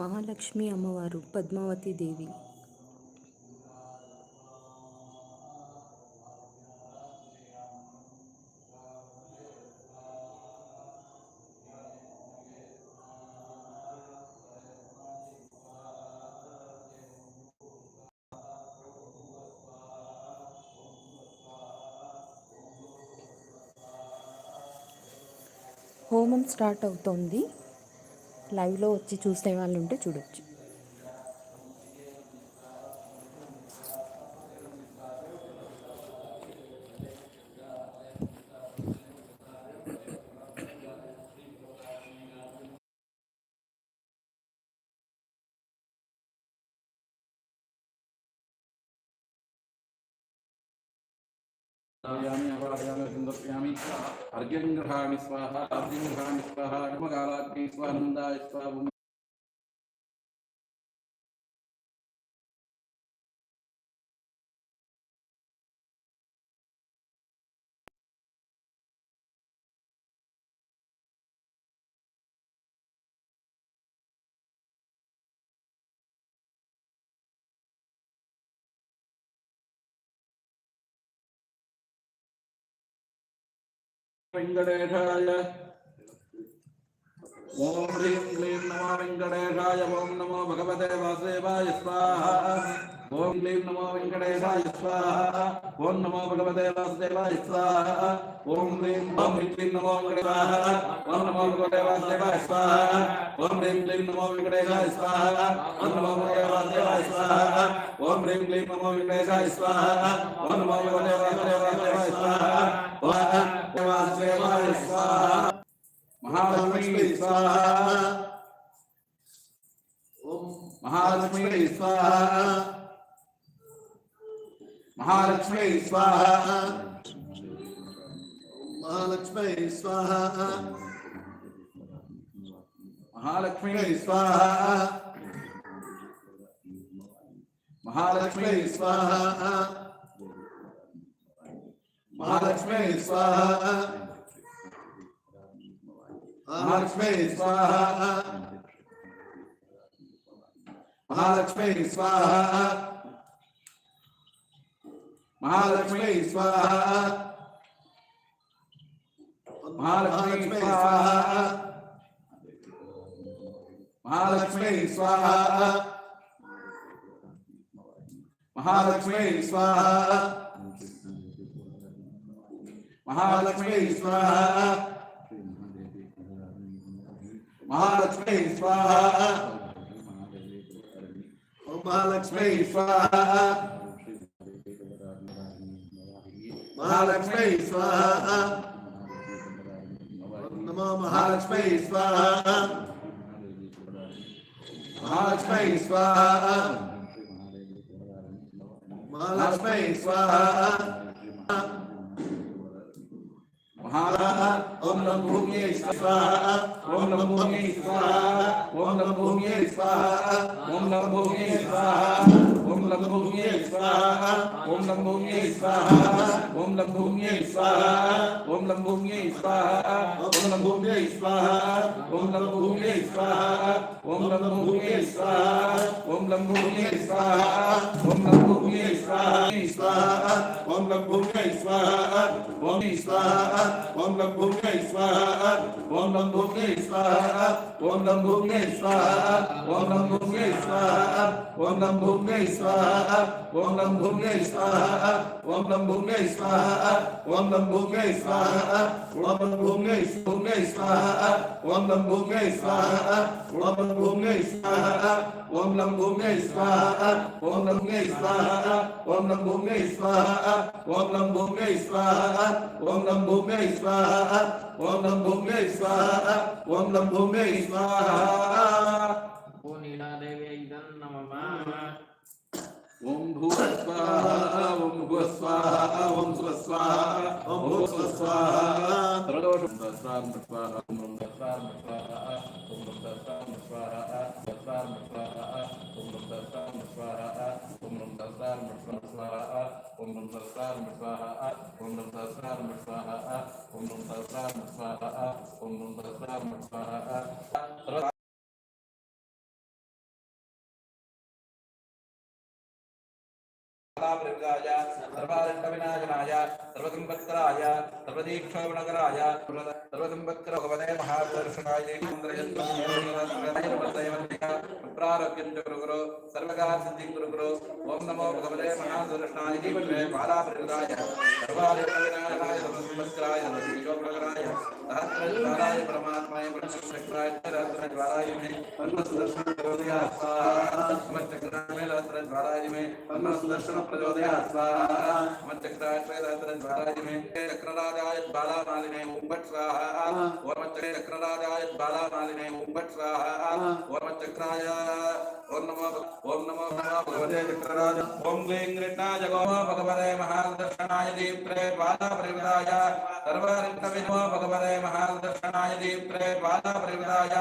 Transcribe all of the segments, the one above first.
మహాలక్ష్మి అమ్మవారు పద్మావతి దేవి. హోమం స్టార్ట్ అవుతోంది. లైవ్లో వచ్చి చూసే వాళ్ళు ఉంటే చూడొచ్చు. यामि अपायामि सुन्दर्यामि अर्घ्यं गृहाणि स्वाहा अर्घ्यं गृहाणि स्वाहा कर्मकालाग्नि स्वाहा स्वाहा வெங்கடேஷாய ஓம் ஹ்ரீம் க்ளீம் நமோ வெங்கடேஷாய ஓம் நமோ பகவதே வாசுதேவாய ஸ்வாஹா ஓம் க்ளீம் நமோ வெங்கடேஷாய ஸ்வாஹா ஓம் நமோ பகவதே வாசுதேவாய ஸ்வாஹா ஓம் ஹ்ரீம் ஓம் க்ளீம் நமோ வெங்கடேஷாய ஓம் நமோ பகவதே வாசுதேவாய ஸ்வாஹா ஓம் ஹ்ரீம் க்ளீம் நமோ வெங்கடேஷாய ஸ்வாஹா ஓம் நமோ பகவதே வாசுதேவாய ஸ்வாஹா ஓம் ஹ்ரீம் க்ளீம் நமோ வெங்கடேஷாய ஸ்வாஹா ஓம் நமோ பகவதே வாசுதேவாய ஸ்வாஹா ಶಿವಾಶ್ರಯ ಸ್ವಾಹ ಮಹಾಲಕ್ಷ್ಮೀ ಸ್ವಾಹ ಓಂ ಮಹಾಲಕ್ಷ್ಮೀ ಸ್ವಾಹ ಮಹಾಲಕ್ಷ್ಮೀ ಸ್ವಾಹ ಮಹಾಲಕ್ಷ್ಮೀ ಸ್ವಾಹ ಮಹಾಲಕ್ಷ್ಮೀ ಸ್ವಾಹ ಮಹಾಲಕ್ಷ್ಮೀ ಸ್ವಾಹ మహాలక్ష్మి స్వాహ మహాలక్ష్మి స్వాహ మహాలక్ష్మి స్వాహ మహాలక్ష్మి స్వాహ మహాలక్ష్మి స్వాహ మహాలక్ష్మి స్వాహ మహాలక్ష్మి స్వాహ महालक्ष्मी स्वाहा महालक्ष्मी स्वाहा महालक्ष्मी स्वाहा महालक्ष्मी स्वाहा नमो महालक्ष्मी स्वाहा महालक्ष्मी स्वाहा महालक्ष्मी स्वाहा స్వాహ ఓం నమ భూమ్యై స్వాహ ఓం నమ భూమ్యై స్వాహ ఓం నమ భూమ్యై స్వాహ ఓం నమ భూమ్యై స్వాహ. ఓం నమో భూమ్యై స్వాహ ఓం నమో భూమ్యై స్వాహ ఓం నమో భూమ్యై స్వాహ ఓం నమో భూమ్యై స్వాహ ఓం నమో భూమ్యై స్వాహ ఓం నమో భూమ్యై స్వాహ ఓం నమో భూమ్యై స్వాహ ఓం నమో భూమ్యై స్వాహ ఓం నమో భూమ్యై స్వాహ ఓం నమో భూమ్యై స్వాహ ఓం స్వాహ ఓం నమో భూమ్యై స్వాహ ఓం నమో భూమ్యై స్వాహ ఓం నమో భూమ్యై స్వాహ ఓం నమో భూమ్యై స్వాహ ఓం నమో భూమ్యై స్వాహ ఓం నమో భూమ్యై స్వాహ ఓం నమో భూమ్యై స్వాహ ఓం నమో భూమ్యై స్వాహ ఓం నమో భూమ్యై భూమ్యై స్వాహ ఓం నమో భూమ్యై స్వాహ ఓం నమో భూమ్యై స్వాహ ఓం నమో భూమ్యై స్వాహ ఓం నమో భూమ్యై స్వాహ ఓం నమో భూమ్యై స్వాహ ఓం నమో భూమ్యై స్వాహ ఓం భూస్వాహ ఓం భూస్వాహ ఓం స్వస్వాహ ఓం భూస్వస్వాహ త్రదోషం స్వాహ స్వాహ ఓం రం స్వాహ స్వాహ ఓం రం స్వాహ స్వాహ స్వాహ స్వాహ ఓం రం స్వాహ స్వాహ ఓం రం స్వాహ స్వాహ ఓం రం స్వాహ స్వాహ ఓం రం స్వాహ స్వాహ ఓం రం స్వాహ స్వాహ ఓం రం స్వాహ స్వాహ कलावृद्धाय सर्वादण्डविनाशनाय सर्वसम्पत्कराय सर्वदीक्षोपणकराय सर्वसम्पत्करोगवदे महादर्शनाय गुरु गुरु सर्वकारसिद्धिं गुरु गुरु ॐ नमो भगवते महादर्शनाय जीवने बालावृद्धाय सर्वादण्डविनाशनाय सर्वसम्पत्कराय सर्वदीक्षोपणकराय सहस्रज्वालाय परमात्माय ब्रह्मचक्राय सहस्रज्वालाय मे पद्मसुदर्शन करोति स्वाहा मे पद्मसुदर्शन प्रचोदयात् स्वाहा मच्चक्राय रत्नज्वालाय बालामालिने ओम स्वाहा ओम मच्चक्रे बालामालिने ओम स्वाहा ओम ओम नमो ओम नमो भगवते चक्रराज। ओम ग्लीं गृह्णाय गोम भगवते महादर्शनाय दीप्रे बालापरिवराय सर्वरिक्तविनो भगवते महादर्शनाय दीप्रे बालापरिवराय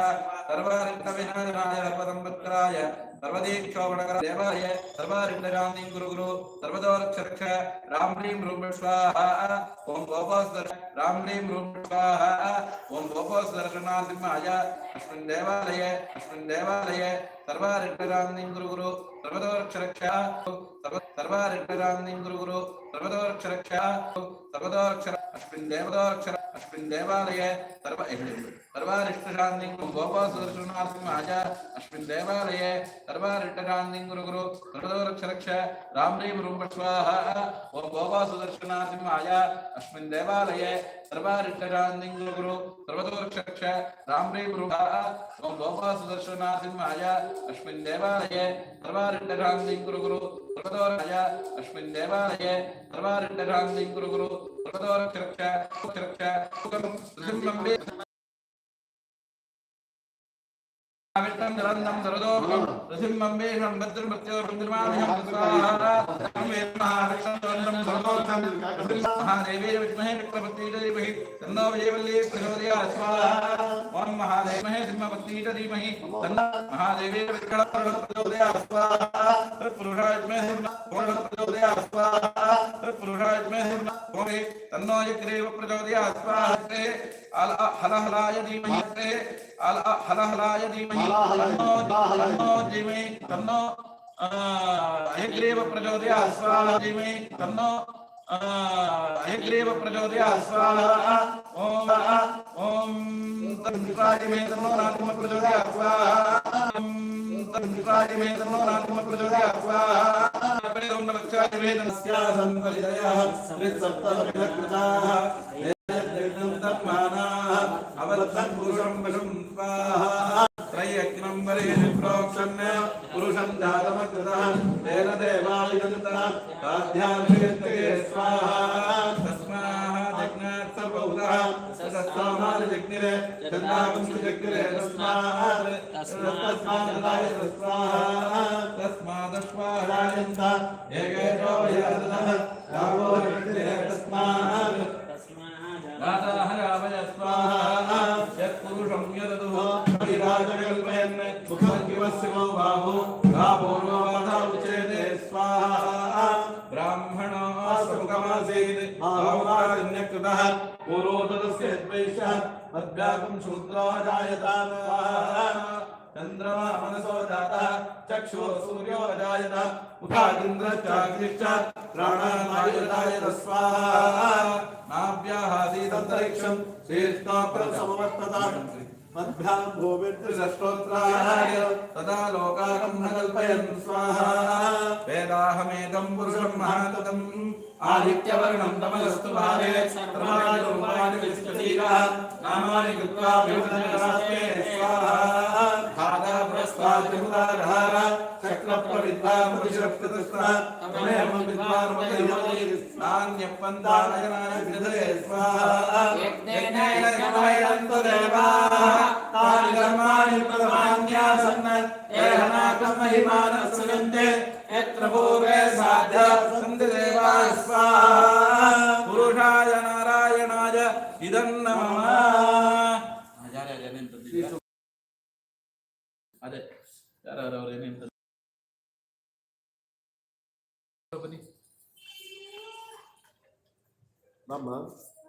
सर्वरिक्तविनाशनाय सर्वसम्पत्कराय सर्वदीक्षोभणकर देवाय सर्वरिक्तरान्दिं गुरु गुरु सर्वदोरक्षरक्ष राम ह्रीं रूम स्वाहा ओम गोपासदर राम ह्रीं रूम स्वाहा ओम गोपासदर्शनासिंहाय अस्मिन् देवालये अस्मिन् देवालये सर्वरिक्तरान्दिं गुरु गुरु सर्वदोरक्षरक्ष सर्व सर्वरिक्तरान्दिं गुरु गुरु सर्वदोरक्षरक्ष सर्वदोरक्षर अस्मिन् देवदोरक्षर अस्मिन् देवालये सर्व सर्वारिष्टशान्तिं गोपासुदर्शनार्थम् आजा अस्मिन् देवालये सर्वारिष्टशान्तिं गुरु गुरु सर्वतो रक्ष रक्ष राम रीं रूं पश्वाः ॐ गोपासुदर्शनार्थम् आय अस्मिन् देवालये सर्वारिष्टशान्तिं गुरु गुरु सर्वतो रक्ष रक्ष राम रीं रूं ॐ गोपासुदर्शनार्थम् आय अस्मिन् देवालये सर्वारिष्टशान्तिं गुरु गुरु सर्वतो रक्ष अस्मिन् देवालये सर्वारिष्टशान्तिं गुरु गुरु सर्वतो रक्ष रक्ष रक्ष वित्तं दरन्दं दरदोपं रसिंहं वेषं भद्रं प्रत्योर्पिन्द्रमाणिहं स्वाहारात्तं वेदमहारक्षं दरन्दं दरदोपं महादेवेन विद्महे विक्रमतीतधीमहि तन्नो विजयवल्ली प्रचोदयात् स्वाहा ॐ महादेवमहे सिंहपत्नीतधीमहि तन्नो महादेवेन विक्रमप्रभं प्रचोदयात् स्वाहा तत्पुरुषाय विद्महे सिंहपूर्णं प्रचोदयात् स्वाहा तत्पुरुषाय विद्महे सिंहपूर्णे तन्नो यग्रेव प्रचोदयात् स्वाहा हलहलाय धीमहि हलहलाय धीमहि జీవిని తన్నో అయగ్రీవ ప్రచోదయ అస్వాల జీవిని తన్నో అయగ్రీవ ప్రచోదయ అస్వాల ఓం ఓం తన్మిత్రాజిమేతంలో నాకుమ ప్రచోదయ అస్వాల ఓం తన్మిత్రాజిమేతంలో నాకుమ ప్రచోదయ అస్వాల ఎప్పుడే ఉన్న వృక్షాజిమేతస్య పురుషం వశం పురుషం జాతమగ్రత తేన దేవాయుగంతర ఆధ్యాత్మికే స్వాహా తస్మాజ్ఞాత్ సర్వౌదః సదస్వామాన్ జగ్నిరే చందావంసు జగ్నిరే తస్మాత్ తస్మాదాయ తస్మాహ తస్మాదస్వారాయంత ఏకేశో मद्व्याकुं शूद्रो जायता स्वाहा चन्द्रमा मनसो जातः चक्षुः सूर्यो अजायत मुखादिन्द्रश्चाग्निश्च प्राणानायुधायत स्वाहा नाभ्याहासीदन्तरिक्षं शीर्ष्णाप्रसमवर्तत मद्भ्यां भूमिर्त्रिषष्टोत्तराय तदा लोकाकं न कल्पयन् स्वाहा वेदाहमेकं पुरुषं महाततम् आदित्यवर्णं तमलस्तु भारे सर्वाणि रूपाणि विश्वतीरः नामानि कृत्वा विभजनरास्ते स्वाहा धाता पुरस्ताद्युदाधार चक्रप्रविद्वा पुरुषप्रतिष्ठा तमेव विद्वान् मदयोगि नान्यपन्तानयनाय विदधे स्वाहा यज्ञेन यज्ञमयन्तु देवाः तानि कर्माणि प्रथमान्यासन् एहनाकं महिमानः सुगन्ते यत्र पूर्वे साध्य सन्ति देवाः स्वाहा पुरुषाय नारायणाय इदं ಅದೇ ಯಾರು ಅವ್ರು ಏನೇನು ಬನ್ನಿ ನಮ್ಮ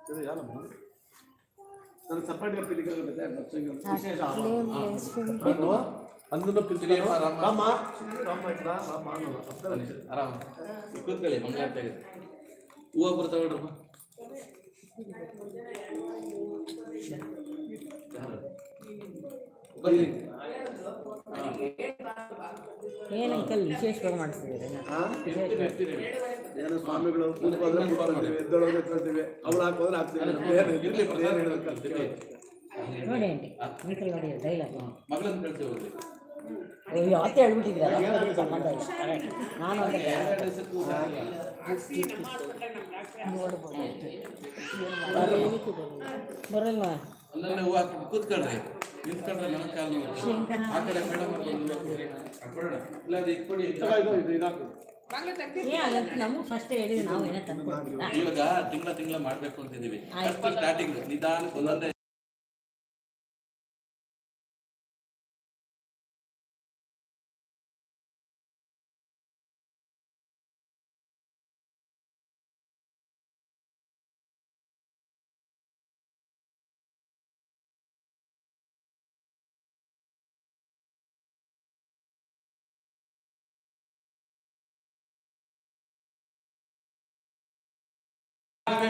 ಇದು ಯಾರಮ್ಮ ನಾನು ಸಪ್ರೇಟ್ ವಿಶೇಷ అట్లేం లేదు అందరూ పిలుచుకున్నాం రామ్మా రామ్మా ఇట్లా రామ్మా అన్నారు. అందరూ ಆರಾಮ ಕೂತ್ಕೊಳ್ಳಿ ಮಂಗಳಾರತಿ ಹೂವು ಬರ್ ತಗೊಳ್ರಪ್ಪ ಬರ್ರಿ ಏನಂತ ಅಂಕಲ್ ವಿಶೇಷವಾಗಿ ಏನೋ ಸ್ವಾಮಿಗಳು ಅವಳು ಹಾಕೋದ್ರೆ ನಾನು ಬರಲ್ವಾ? ನಿಂತ್ಕೊಂಡ್ರೆ ನನ್ನ ಕಾಲ್ ಮೇಡಮ್ ಇಲ್ಲ ಅದು ಇದು ಇವಾಗ ತಿಂಗಳ ತಿಂಗಳ ಮಾಡ್ಬೇಕು ಅಂತಿದೀವಿ ಸ್ಟಾರ್ಟಿಂಗ್ ನಿಧಾನ ಒಂದೊಂದೇ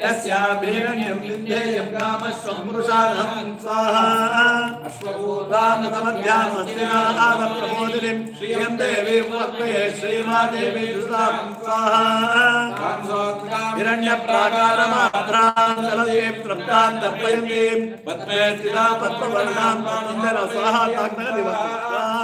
यस्याभिरण्यं लिङ्गे यज्ञामश्वमृषाधमं स्वाहा अश्वभूतानसमध्यामस्तिनादावप्रमोदिनीं श्रियं देवीं वक्मये श्रीमादेवी सुतां स्वाहा हिरण्यप्राकारमात्रान्तलयीं तृप्तां तर्पयन्तीं पद्मे स्थिता पद्मवर्णां स्वाहा ताङ्गदिवसा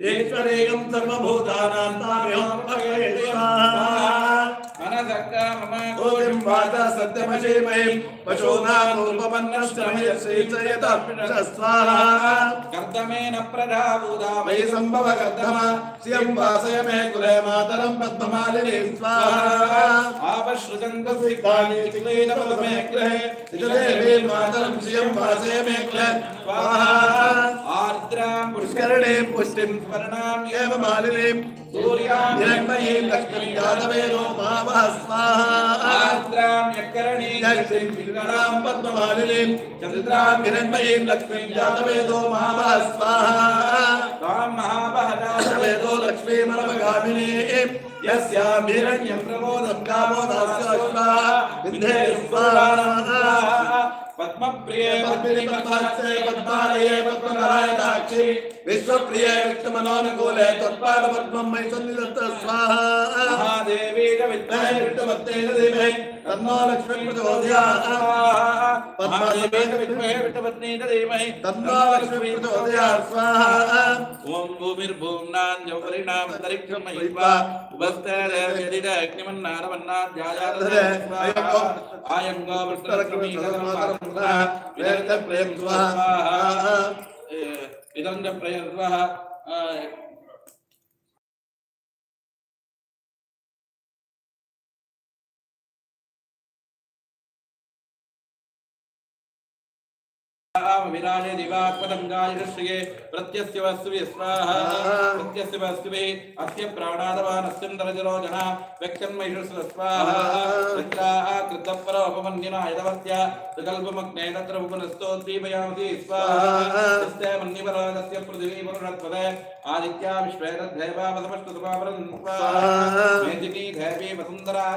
ఈశ్వరేయం సర్వభూతానాం తామిహం కర్దమేన ప్రజాభూతామై సంభవ కర్దమ శ్రియం వాసయ మే కులే మాతరం పద్మమాలిని స్వాహా ఆపశ్రుజంత సిద్ధాని చిక్లైన పదమే క్లే ఇతరే మే మాతరం శ్రియం వాసయ మే క్లే స్వాహా ఆర్ద్రాం పుష్కరణే పుష్టిం స్మరణాం మాలినీం సూర్యాం నిరంమయే లక్ష్మీ యాదవేనో మామహస్వాహాద్రాం యక్కరణే లక్ష్మీం పిల్లరాం పద్మమాలినీం చంద్రాం నిరంమయే లక్ష్మీ యాదవేదో మామహస్వాహా తాం మహామహదాసవేదో లక్ష్మీమరమగామినీం यस्यां हिरण्यं प्रबोधं कामो पद्मप्रिये पद्मिनिपद्महस्ते पद्मालये पद्मनारायणाक्षि विश्वप्रिये विष्णुमनोनुकूले त्वत्पाद पद्मं मयि सन्निधत्त स्वाहा महादेवी च विद्महे विष्णुमत्तेन देवे ఓం భూమిర్భూమ్నాంజౌపరిణామరిక్షం మహిత్వా ఉపస్థారమన్నాద్యాయంగో విదం ప్రయత్వ विराजे दिवाक्पतङ्गाय ऋषये प्रत्यस्य वस्तु स्वाहा సత్యశివస్తివే అస్య ప్రాణాదవాన్ అస్యందరజలో జన వ్యక్తన్మహిషు స్వాహా కృతపర ఉపమన్యన యదవస్య సకల్పమగ్నేనత్ర ఉపనస్తో దీపయామతి స్వాహా మన్యపరాగస్య పృథివీ పురుషత్వద ఆదిత్యా విశ్వేదేవాసమస్తుపాపరం స్వాహి దేవీ వసుంధరాదేవి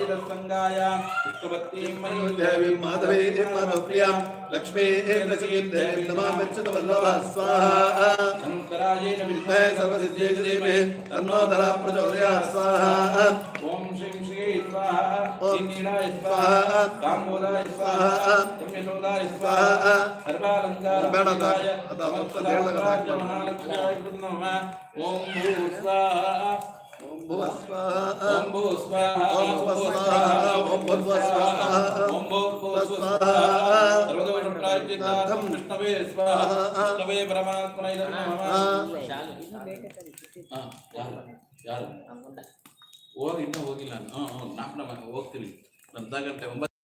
गङ्गायां चित्तवत्तीं मयोदेवीं माधवीं माधव्यां। लक्ष्मीं नचीर्देवीं नमामिच्छतवल्लभः स्वाहा। शङ्करायै च विद्महे सर्वसिद्धियै च देवे तन्नो धरा प्रचोदयात्। स्वाहा। ॐ श्रीं श्री स्वाहा। ॐ नीलाय स्वाहा। दामोदराय स्वाहा। यम्यशोदाय स्वाहा। सर्वालङ्काराय अतः मत्सदेवकराय महालक्ष्म्याय कृतं नमः। ॐ स्वाहा ಯಾರು ಹೋಗಿ ಇನ್ನೂ ಹೋಗಿಲ್ಲ ನಾನು ನಾಲ್ಕು ಹೋಗ್ತೀನಿ ಒಂಬತ್ತು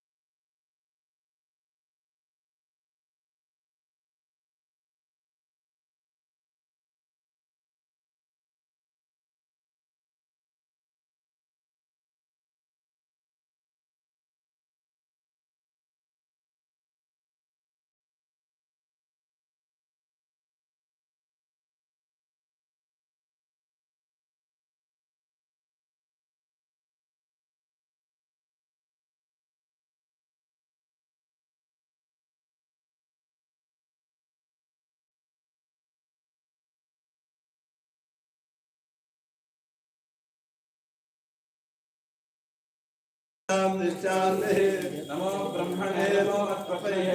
नमो ब्रह्मणे नमो अत्पतये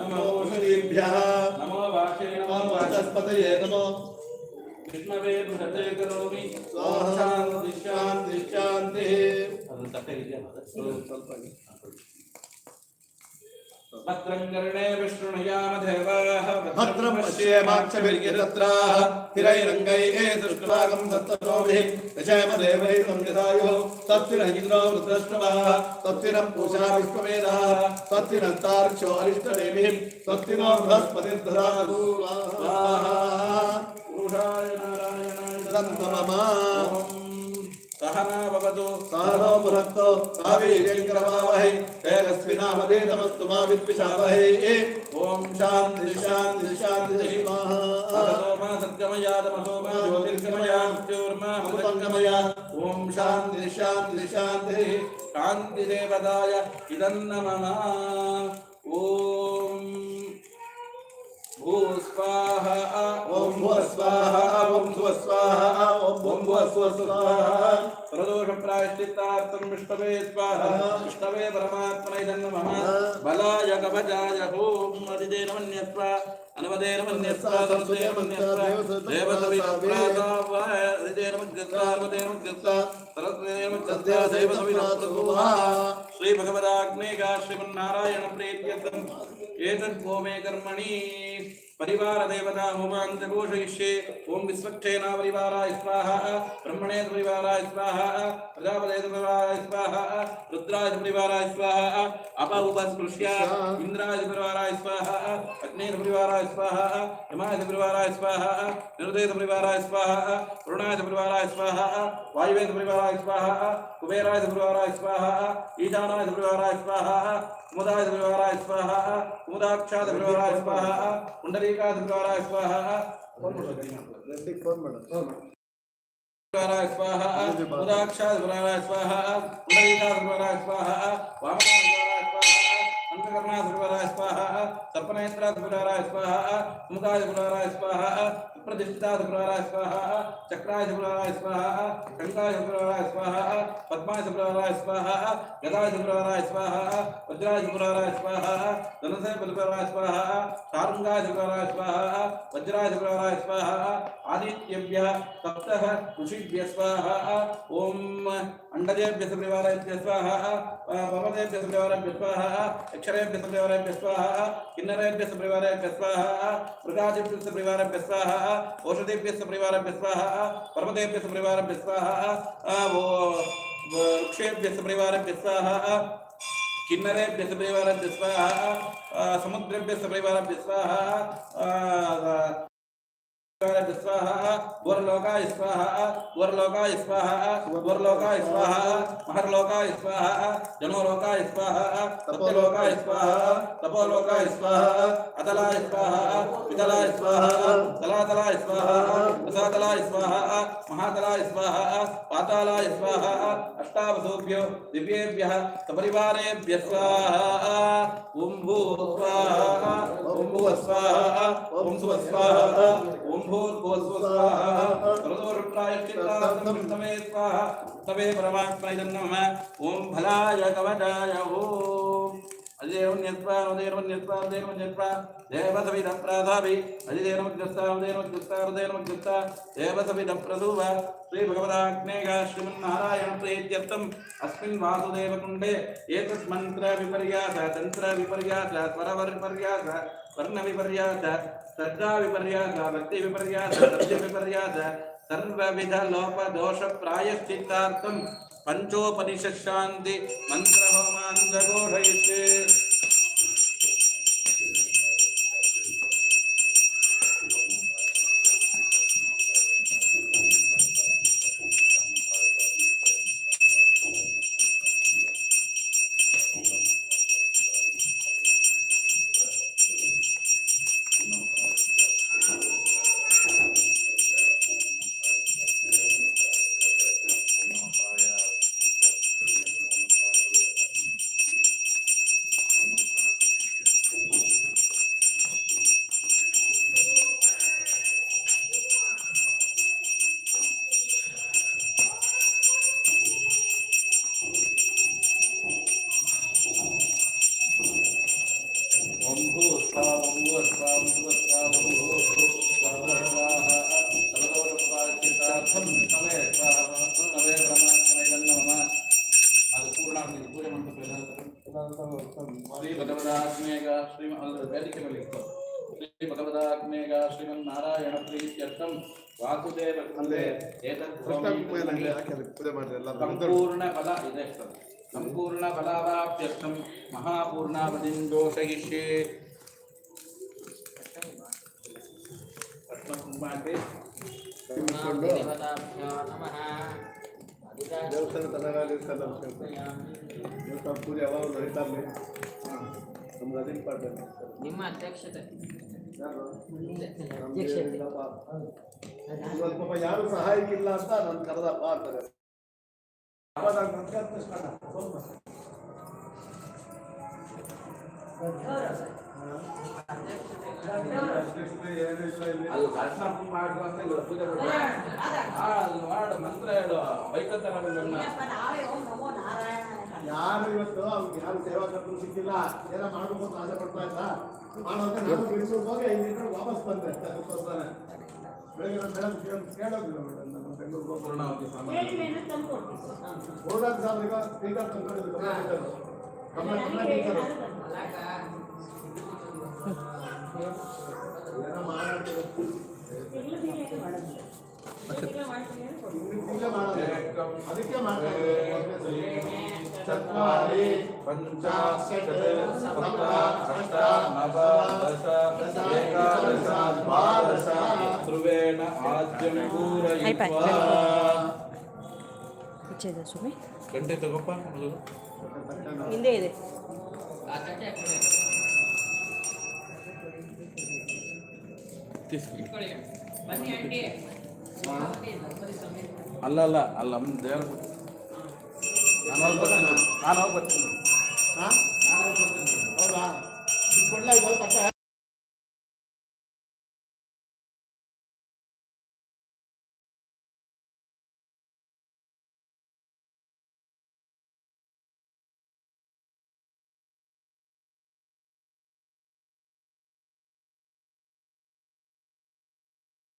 नमो ओषधीभ्यः नमो वाचे नमो वाचस्पतये नमो। विष्णवे बृहते करोमि। स्वाहा। शान्ति शान्ति भद्रं पश्येमाक्षभिर्यजत्राः स्थिरैरङ्गैः दृष्ट्वागं सत्तनोभिः दशम देवैः संविधायुः तत्तिरहिन्द्रो वृत्रष्टवाः तत्तिरं पूषा विश्ववेदाः तत्तिरन्तार्क्ष्यो अरिष्टनेमिः तत्तिनो बृहस्पतिर्दधातु स्वाहा पुरुषाय नारायणाय दन्तममा सहना भवतु सानो पुनक्तो सावीर्यङ्करमावहै तेजस्विनामधेतमस्तु मा विद्विषावहै ॐ शान्ति शान्ति शान्ति स्वाहा अहतो मा सद्गमया तमसो मा ज्योतिर्गमया मृत्योर्मा अमृतङ्गमया ॐ शान्ति शान्ति शान्तिः शान्तिदेवताय इदन्न मम ॐ Om Swaha Om Swaha Om Swaha Om Swaha Om Swaha स्वाहा प्रदोषप्रायश्चित्तार्थं विष्णवे स्वाहा विष्णवे परमात्मने नमः बलाय कवचाय ॐ अदितेन मन्यस्व अनुपदेन मन्यस्व संस्थेन मन्यस्व देवसविप्रातावाय अदितेन मद्गत्वा अनुपदेन मद्गत्वा सरस्वतेन मद्गत्वा देवसविप्रातुः श्रीभगवदाग्नेका श्रीमन्नारायण प्रीत्यर्थम् एतत् भूमे कर्मणि परिवार देवता होमांत घोषयिष्ये ओम विश्वक्षेना परिवाराय स्वाहा ब्रह्मणे परिवाराय स्वाहा प्रजापते परिवाराय स्वाहा रुद्राय परिवाराय स्वाहा अप उपस्पृश्य इंद्राय परिवाराय स्वाहा अग्नेय परिवाराय स्वाहा यमाय परिवाराय स्वाहा निरुदय परिवाराय स्वाहा वरुणाय परिवाराय स्वाहा वायुवे परिवाराय स्वाहा कुबेराय परिवाराय स्वाहा ईशानाय परिवाराय स्वाहा कुमुदाय स्वाहा कुमुदाक्षाद स्वाहा पुंडरीकाद स्वाहा स्वाहा उदाक्षाद स्वाहा पुंडरीकाद स्वाहा वामदान स्वाहा कर्णाधुराराय स्वाहा सर्पनेत्राधुराराय स्वाहा मुखाधुराराय स्वाहा प्रतिष्ठिताधुराराय स्वाहा चक्राधुराराय स्वाहा कंकाधुराराय स्वाहा पद्माधुराराय स्वाहा गदाधुराराय स्वाहा वज्राधुराराय स्वाहा धनसेवधुराराय स्वाहा शारुंगाधुराराय स्वाहा वज्राधुराराय स्वाहा, आदित्यभ्य सप्त ऋषिभ्य स्वाहा, ओम अंडदेभ्य स्वाहा भवतेभ्यः परिवारेभ्यः स्वाहा अक्षरेभ्यः परिवारेभ्यः स्वाहा किन्नरेभ्यः परिवारेभ्यः स्वाहा मृगादिभ्यः परिवारेभ्यः स्वाहा औषधेभ्यः परिवारेभ्यः स्वाहा पर्वतेभ्यः परिवारेभ्यः स्वाहा वृक्षेभ्यः स्वाहा स्वाहा स्वाहा स्वाहा वरलोका स्वाहा वरलोका स्वाहा वरलोका स्वाहा महर्लोका स्वाहा जनोलोका स्वाहा सत्यलोका स्वाहा तपोलोका स्वाहा अतला स्वाहा वितला स्वाहा तलातला स्वाहा रसातला स्वाहा महातला स्वाहा पाताला स्वाहा अष्टावसोभ्यो दिव्येभ्यः सपरिवारेभ्यः स्वाहा ओं भू स्वाहा ओं भुव स्वाहा ओं सुव स्वाहा ओं ॐ भलाय कवचाय ॐ దేవతవిధప్రాధాభి ప్రేత్యర్థం. అస్మిన్ వాసుదేవకుండే. ఏతత్ మంత్ర విపర్యాస తంత్ర విపర్యాస స్వరవ వర్ణ విపర్యాస శ్రద్ధా విపర్యాస భక్తి విపర్యాస సత్య విపర్యాస సర్వవిధ లోప దోష ప్రాయశ్చిత్తార్థం. पंचोपनिषद शांति मंत्र होमान जगोढ़ ಶ್ರೀ ಭಗವದಾಗ್ನೇಗ ಶ್ರೀಮನ್ನಾರಾಯಣ ಪ್ರೀತ್ಯರ್ಥಂ ವಾಸುದೇವ ಕಂದೆ ಏತತ್ ಪೂಜೆ ಮಾಡ್ರಿ ಎಲ್ಲರೂ ಸಂಪೂರ್ಣ ಫಲ ಇದೆ ಸರ್ ಸಂಪೂರ್ಣ ಫಲಾವಾಪ್ಯರ್ಥಂ ಮಹಾಪೂರ್ಣಾವಧಿಂ ದೋಷಯಿಷ್ಯೆ ಅರ್ಶಿನ ಕುಂಕುಮ ಹಾಕಿ देवताभ्यो नमः ದೇವಸ್ಥಾನ ತನಗಾಲಿ ದೇವಸ್ಥಾನ ಪೂಜೆ ಯಾವಾಗ ನಡೀತಾ ಇರಲಿ ನಮ್ಗೆ ಅದು ಇಂಪಾರ್ಟೆಂಟ್ ನಿಮ್ಮ ಅಧ್ಯಕ್ಷತೆ ಸ್ವಲ್ಪ ಯಾರು ಸಹಾಯಕ್ಕಿಲ್ಲ ಅಂತ ನಾನು ಕರೆದಪ್ಪ ಅಂತಾರೆ ಅಲ್ಲಿ ದರ್ಶನ ಮಾಡುವ ಅಂತ ಇವತ್ತು ಪೂಜೆ ಮಾಡು ಮಂತ್ರ ಹೇಳು ವೈಕಲ್ಯ ಯಾರು ಇವತ್ತು ಅವ್ರಿಗೆ ಯಾರು ಸೇವಾ ತತ್ವ ಸಿಕ್ಕಿಲ್ಲ ಎಲ್ಲ ಮಾಡ್ಬೇಕು ಅಂತ ಆಸೆ ಪಡ್ತಾ ಇಲ್ಲ ಮಾಡುವಂತ ನಾನು ಬಿಡಿಸೋ ಹೋಗಿ ಐದು ನಿಮಿಷ ವಾಪಸ್ ಬಂದೆ. ಅದಕ್ಕೋಸ್ಕರ ಬೆಂಗಳೂರು ಈಗ चत्वारि पञ्चाशत् सप्त अष्ट नव दश एकादश द्वादश ध्रुवेण आद्यं पूरयित्वा ಗಂಟೆ ತಗೋಪ್ಪ ಹಿಂದೆ ಇದೆ ಬನ್ನಿ ಆಂಟಿ ಅಲ್ಲ ಅಲ್ಲ ಅಲ್ಲ ಅಮ್ಮ ದೇವ್ರ ನಾನು ಹೋಗಿ ಬರ್ತೀನಿ ನಾನು ಹೋಗಿ ಬರ್ತೀನಿ ಹಾ? ಹೌದಾ ಕೊಡ್ಲಾ ಇವಾಗ ಪಟ್ಟ